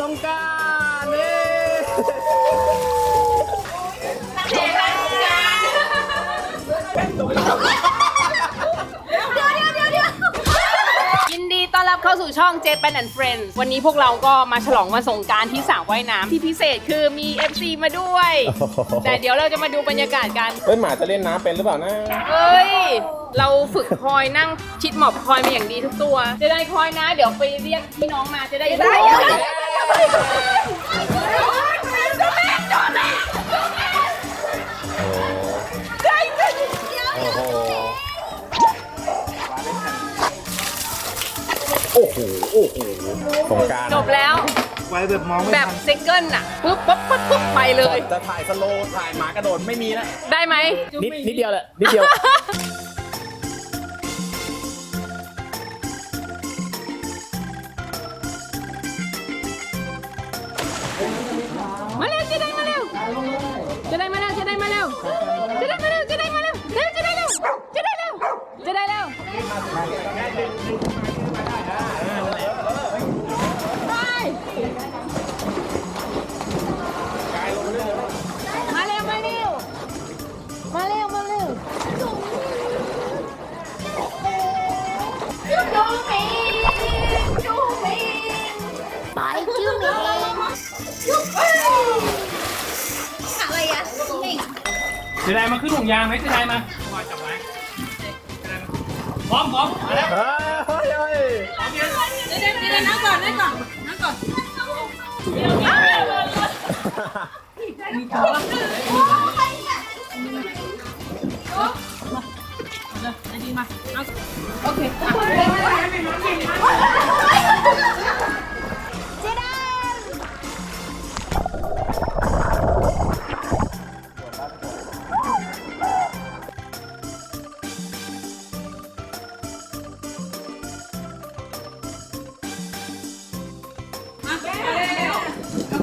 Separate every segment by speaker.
Speaker 1: สงกรารนี่
Speaker 2: ยินดีต้อนรับเข้าสู่ช่อง Japan and Friends วันนี้พวกเราก็มาฉลองวันสงกรารที่สระว่ายน้ำที่พิเศษคือมี FC มาด้วย แต่เดี๋ยวเราจะมาดูบรรยากาศกัน
Speaker 1: เฮ้ยหมาจะเล่นน้ำเป็นหรือเปล่านะ
Speaker 2: เฮ้ย เราฝึกคอยนั่งชิดหมอบคอยมาอย่างดีทุกตัว จะได้คอยนะ เดี๋ยวไปเรียกพี่น้องมาจะได้ได้
Speaker 1: โอ้โห โอ้โหสงกราร
Speaker 2: จบแล้ว
Speaker 3: ไว้แบบมองไม่
Speaker 2: แบบ
Speaker 3: ทัน
Speaker 2: ซิงเกิลน่ะปุ๊บปุ๊บปุ๊บปุ๊บไปเลย
Speaker 1: จะถ่ายสโลว์ถ่ายหมากระโดดไม่มีแล้ว
Speaker 2: ได้ไหม
Speaker 1: นิดนิดเดียวแหละนิดเดียว
Speaker 2: จะได้มาเร็วจะได้มาเร็วจะได้มาเร็ว จะได้มา
Speaker 4: ขึ้นห่วงยางไหมจะได้มาจับไว้พร้อมพร้อมมาแล้ว
Speaker 1: เฮ้ยเฮ้ย
Speaker 2: เดี๋ยวเดี๋ยวเดี๋ยวนั่งก่อนนั่งก่อนนั่งก่อน
Speaker 1: เฮ้ยน้อเค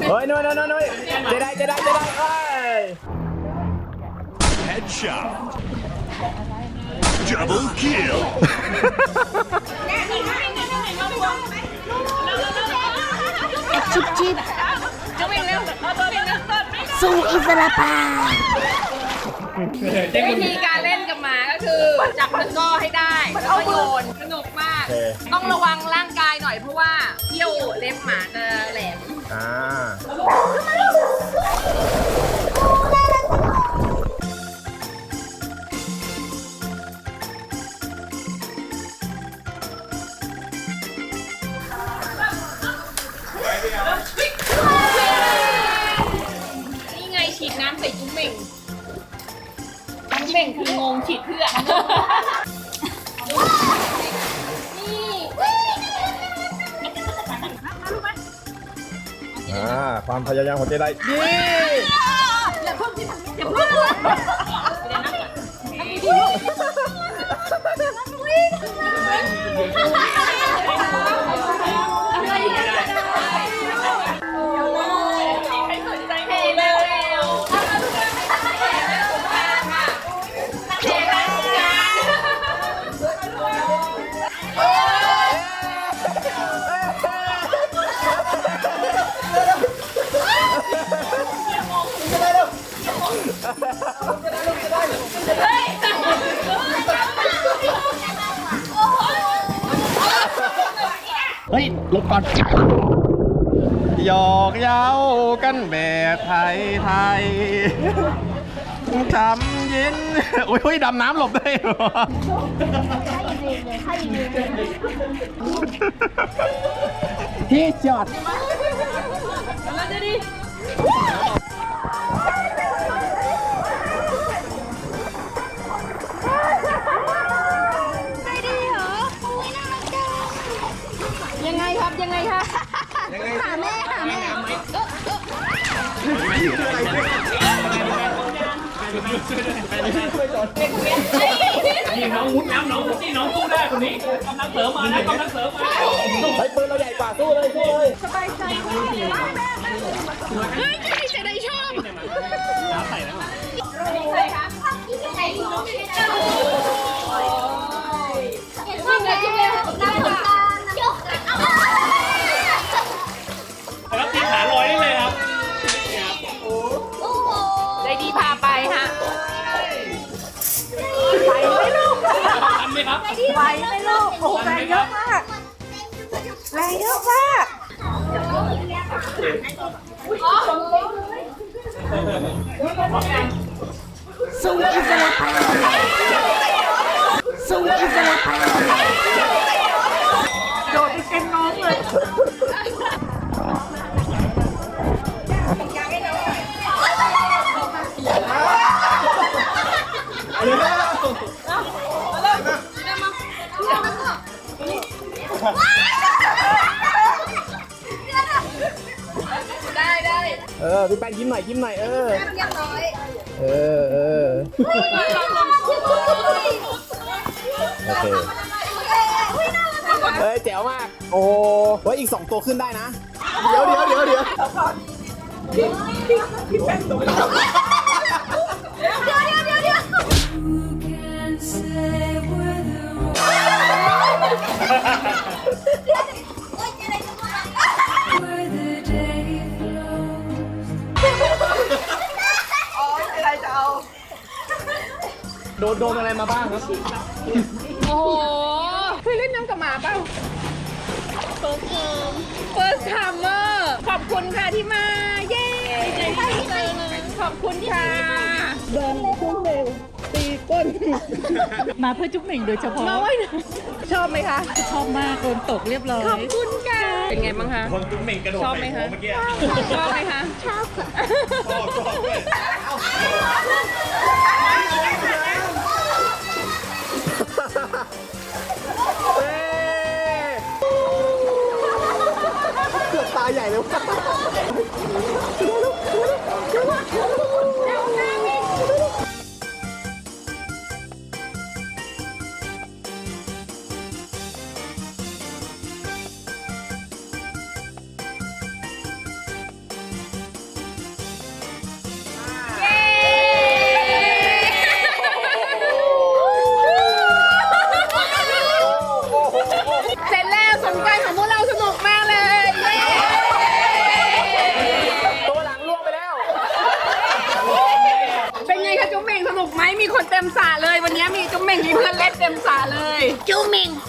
Speaker 1: เฮ้ยนุ้ยนุ้ยนุ้ยเจะได้เจะได้เจะได้เอ้ย
Speaker 3: Headshot Double kill
Speaker 5: ชุบชิบ
Speaker 2: จะวิ่งเร็ว
Speaker 5: สู่อิสระภา
Speaker 2: วิธีการเล่นกับหมาก็คือ จับตะกร้อให้ได้แล้วก็โยนสนุกมาก
Speaker 1: โอเค
Speaker 2: ต้องระวังร่างกายหน่อยเพราะว่าเขี้ยวเล็บหมาจะ ฉีดน้ำใส่จุ้งเหม่งจุ้งเหม่งคืองงฉีดเพื่อ
Speaker 1: อ่าความพยายามของเจไดยี่
Speaker 2: ให้ เฮ้
Speaker 1: ยลบก่อนหยอกเย้ากันแบบไทยไทยทำยินโอ้ยเฮ้ยดำน้ำหลบได้เหรอที่จอด
Speaker 2: แล้วจะดี
Speaker 5: หาแม่หาแม่
Speaker 4: นี่น้องมุดน้ำน้องมุดนี่น้องสู้ได้คนนี้กำลังเสริมมานะกำลังเสริมมา
Speaker 1: เฮ้ปืนเราใหญ่กว่าสู้เลยสู้เลย
Speaker 2: สบายจะได้
Speaker 5: ไห
Speaker 2: วไหมลูกโอ้โหแรงเยอะมากแรงเยอะมาก
Speaker 5: สู้อิสระภาพสู้อิสระภาพ
Speaker 1: เอ อพี่แป้งยิ้มหน่อยยิ้มหน่อยเออเออเออ โอเค เฮ้ยแจ๋วมาก โอ้ไว้อีกสองตัวขึ้นได้นะ เดี๋ยวเดี๋ยวเดี๋ยวเดี๋ยว โดนโดนอะไรมาบ้างครับ
Speaker 2: โอ้โหเคยเล่นน้ำกับหมาเปล่าเฟิร์สไทม์เฟิร์สไทม์เมอร์ขอบคุณค่ะที่มา เย้ใจดีเลยขอบคุณค่ะ
Speaker 6: มาเพื่อจุ๊บเหม่งโดยเฉพาะ
Speaker 2: มาไว้นะชอบไหมคะ
Speaker 6: ชอบมากโดนตกเรียบร้อย
Speaker 2: ขอบคุณค่ะ เป็นไงบ้างคะ
Speaker 1: คนตุ้มเหม่งกระโดด
Speaker 2: ชอบไหม
Speaker 1: ใส่หั
Speaker 2: คะ
Speaker 1: วเมื่อกี้
Speaker 2: ชอบไหมคะ ชอบค่ะ
Speaker 1: ชอบชอบ เฮ้ยเกือบตาใหญ่เลยว่ะ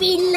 Speaker 2: อ